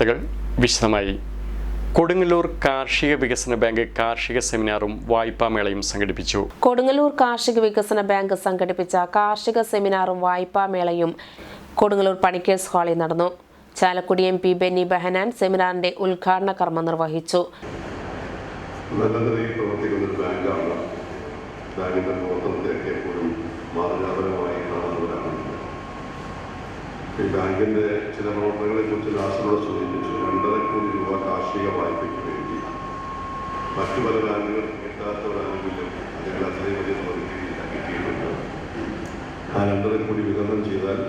വാർത്തകൾ വിശദമായി. കൊടുങ്ങല്ലൂർ കാർഷിക വികസന ബാങ്ക് കാർഷിക സെമിനാറും വായ്പാ മേളയും സംഘടിപ്പിച്ചു. കൊടുങ്ങല്ലൂർ കാർഷിക വികസന ബാങ്ക് സംഘടിപ്പിച്ച കാർഷിക സെമിനാറും വായ്പാ മേളയും കൊടുങ്ങല്ലൂർ പണിക്കേഴ്സ് ഹാളിൽ നടന്നു. ചാലക്കുടി എം പി ബെന്നി ബെഹനാൻ സെമിനാറിന്റെ ഉദ്ഘാടന കർമ്മം നിർവഹിച്ചു. നല്ല നിലയിൽ പ്രവർത്തിക്കുന്ന ഒരു ബാങ്കാണ് ബാങ്കിന്റെ ഈ ബാങ്കിന്റെ ചില പ്രവർത്തനങ്ങളെ കുറിച്ച് ദാസനോട് സൂചിപ്പിച്ചു രണ്ടര കോടി രൂപ കാർഷിക വായ്പയ്ക്ക് വേണ്ടി. മറ്റു പല ബാങ്കുകൾ കിട്ടാത്ത ഒരു ആനുകൂല്യം അല്ലെങ്കിൽ അത്രയും വലിയ കിട്ടിയിട്ടുണ്ട്. ആ രണ്ടര കോടി വിതരണം ചെയ്താൽ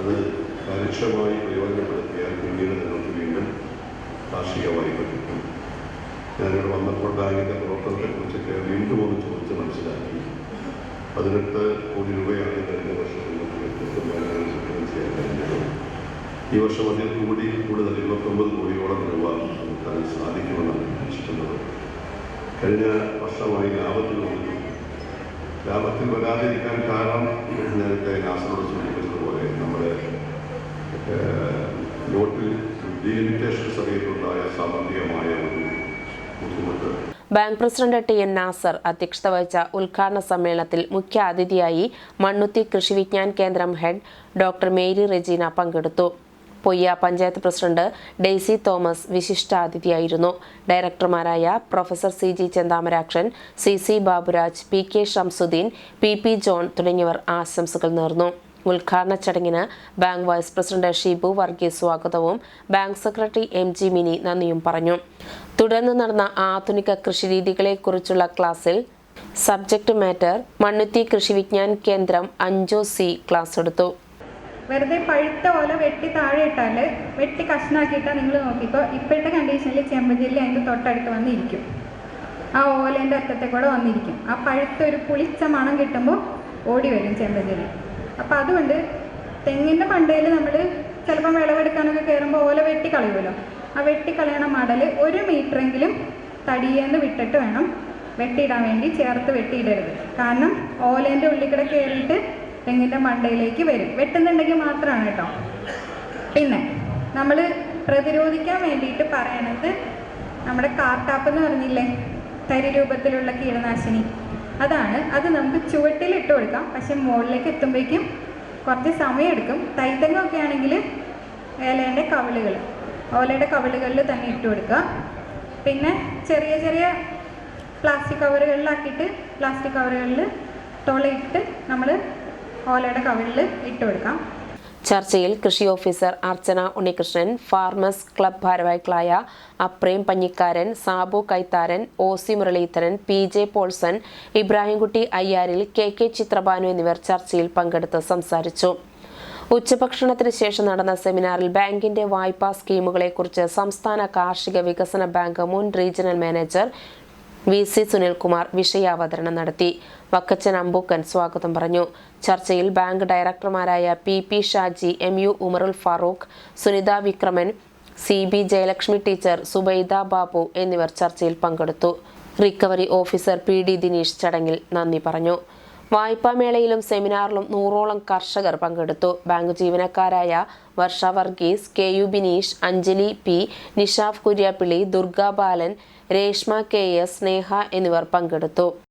അത് കാര്യക്ഷമമായി പ്രയോജനപ്പെടുത്തിയാൽ പിന്നീട് നിങ്ങൾക്ക് വീണ്ടും കാർഷിക വായ്പ കിട്ടും. ഞാനിവിടെ വന്നപ്പോൾ ബാങ്കിന്റെ പ്രവർത്തനത്തെക്കുറിച്ചൊക്കെ വീണ്ടും ഒന്ന് ചോദിച്ച് മനസ്സിലാക്കി. പതിനെട്ട് കോടി രൂപയാണ് കഴിഞ്ഞ വർഷം നിങ്ങൾക്ക് ഈ വർഷം അതിൽ കൂടി കൂടുതൽ ഇരുപത്തൊമ്പത് കോടിയോളം രൂപ അതിൽ സാധിക്കുമെന്നാണ് പ്രതീക്ഷിക്കുന്നത്. കഴിഞ്ഞ വർഷമായി ലാഭത്തിൽ വന്നു ലാഭത്തിൽ വരാതിരിക്കാൻ കാരണം നേരത്തെ നാസറോട് സൂചിപ്പിച്ചതുപോലെ നമ്മുടെ നോട്ടിൽ ഡീലിമിറ്റേഷൻ സമയത്തുണ്ടായ സാമ്പത്തികമായ ഒരു ബുദ്ധിമുട്ട് bank president T N Nasar അധ്യക്ഷത വഹിച്ച ഉദ്ഘാടന സമ്മേളനത്തിൽ മുഖ്യ അതിഥിയായി മണ്ണുത്തി കൃഷി വിജ്ഞാൻ കേന്ദ്രം ഹെഡ് ഡോക്ടർ മേരി റെജീന പങ്കെടുത്തു. Poyya panchayat president Daisy Thomas വിശിഷ്ടാതിഥിയായിരുന്നു ഡയറക്ടർമാരായ professor C G Chenthamarakshan C C Baburaj P K Shamsuddin P P John തുടങ്ങിയവർ ആശംസകൾ നേർന്നു. ഉദ്ഘാടന ചടങ്ങിന് bank vice president Shibu Varghese സ്വാഗതവും bank secretary M G Mini നന്ദിയും പറഞ്ഞു. തുടർന്ന് നടന്ന ആധുനിക കൃഷിരീതികളെക്കുറിച്ചുള്ള ക്ലാസ്സിൽ സബ്ജക്ട് മാറ്റർ മണ്ണുത്തി കൃഷി വിജ്ഞാൻ കേന്ദ്രം അഞ്ചോ സി ക്ലാസ് എടുത്തു. വെറുതെ പഴുത്ത ഓല വെട്ടി താഴെ ഇട്ടാൽ വെട്ടി കഷ്ണാക്കിയിട്ടാൽ നിങ്ങൾ നോക്കിക്കോ. ഇപ്പോഴത്തെ കണ്ടീഷനിൽ ചെമ്പഞ്ചെല്ലി അതിന്റെ തൊട്ടടുത്ത് വന്നിരിക്കും. ആ ഓലേന്റെ അറ്റത്തെ കൂടെ വന്നിരിക്കും. ആ പഴുത്ത ഒരു പുളിച്ച മണം കിട്ടുമ്പോൾ ഓടി വരും ചെമ്പഞ്ചെല്ലി അപ്പോൾ അതുകൊണ്ട് തെങ്ങിന്റെ മണ്ടയിൽ നമ്മൾ ചിലപ്പം വിളവെടുക്കാനൊക്കെ കയറുമ്പോൾ ഓല വെട്ടി കളയുമല്ലോ ആ വെട്ടിക്കളയണ മടൽ ഒരു മീറ്ററെങ്കിലും തടിയേന്ന് വിട്ടിട്ട് വേണം വെട്ടിയിടാൻ വേണ്ടി ചേർത്ത് വെട്ടിയിടരുത്. കാരണം ഓലേന്റെ ഉള്ളിൽ കൂടെ കയറിയിട്ട് തെങ്ങിന്റെ മണ്ടയിലേക്ക് വരും. വെട്ടുന്നുണ്ടെങ്കിൽ മാത്രമാണ് കേട്ടോ. പിന്നെ നമ്മൾ പ്രതിരോധിക്കാൻ വേണ്ടിയിട്ട് പറയണത് നമ്മുടെ കാർട്ടാപ്പ് എന്ന് പറഞ്ഞില്ലേ? തരി രൂപത്തിലുള്ള കീടനാശിനി. അതാണ്. അത് നമുക്ക് ചുവട്ടിൽ ഇട്ട് കൊടുക്കാം. പക്ഷെ മുകളിലേക്ക് എത്തുമ്പോഴേക്കും കുറച്ച് സമയമെടുക്കും തൈത്തങ്ങൊക്കെ ആണെങ്കിൽ ഏലേന്റെ കവിളുകൾ ഓലയുടെ കവിളുകളിൽ തന്നെ ഇട്ട് കൊടുക്കുക. പിന്നെ ചെറിയ ചെറിയ പ്ലാസ്റ്റിക് കവറുകളിലാക്കിയിട്ട് പ്ലാസ്റ്റിക് കവറുകളിൽ തുളയിട്ട് നമ്മൾ ഓലയുടെ കവിളിൽ ഇട്ട് കൊടുക്കാം. ചർച്ചയിൽ കൃഷി officer Archana Unnikrishnan farmers club ഭാരവാഹികളായ Aprem Panjikkaran Sabu Kaitharan O C Muraleedharan P J Polson Ibrahimkutty Ayyaril K K Chitrabhanu എന്നിവർ ചർച്ചയിൽ പങ്കെടുത്ത് സംസാരിച്ചു. ഉച്ചഭക്ഷണത്തിന് ശേഷം നടന്ന സെമിനാറിൽ ബാങ്കിന്റെ വായ്പാ സ്കീമുകളെക്കുറിച്ച് സംസ്ഥാന കാർഷിക വികസന ബാങ്ക് മുൻ regional manager V C Sunilkumar വിഷയാവതരണം നടത്തി. വക്കച്ചൻ അമ്പൂക്കൻ സ്വാഗതം പറഞ്ഞു. ചർച്ചയിൽ bank ഡയറക്ടർമാരായ P P Shaji M U Umarul Farooq Sunitha Vikraman C B Jayalakshmi teacher Subaida Babu എന്നിവർ ചർച്ചയിൽ പങ്കെടുത്തു. Recovery officer P D Dineesh ചടങ്ങിൽ നന്ദി പറഞ്ഞു. വായ്പാ മേളയിലും സെമിനാറിലും നൂറോളം കർഷകർ പങ്കെടുത്തു. Bank ജീവനക്കാരായ Varsha Varghese K U Bineesh Anjali P Nishaf Kuriappilly Durga Balan Reshma K S Sneha എന്നിവർ പങ്കെടുത്തു.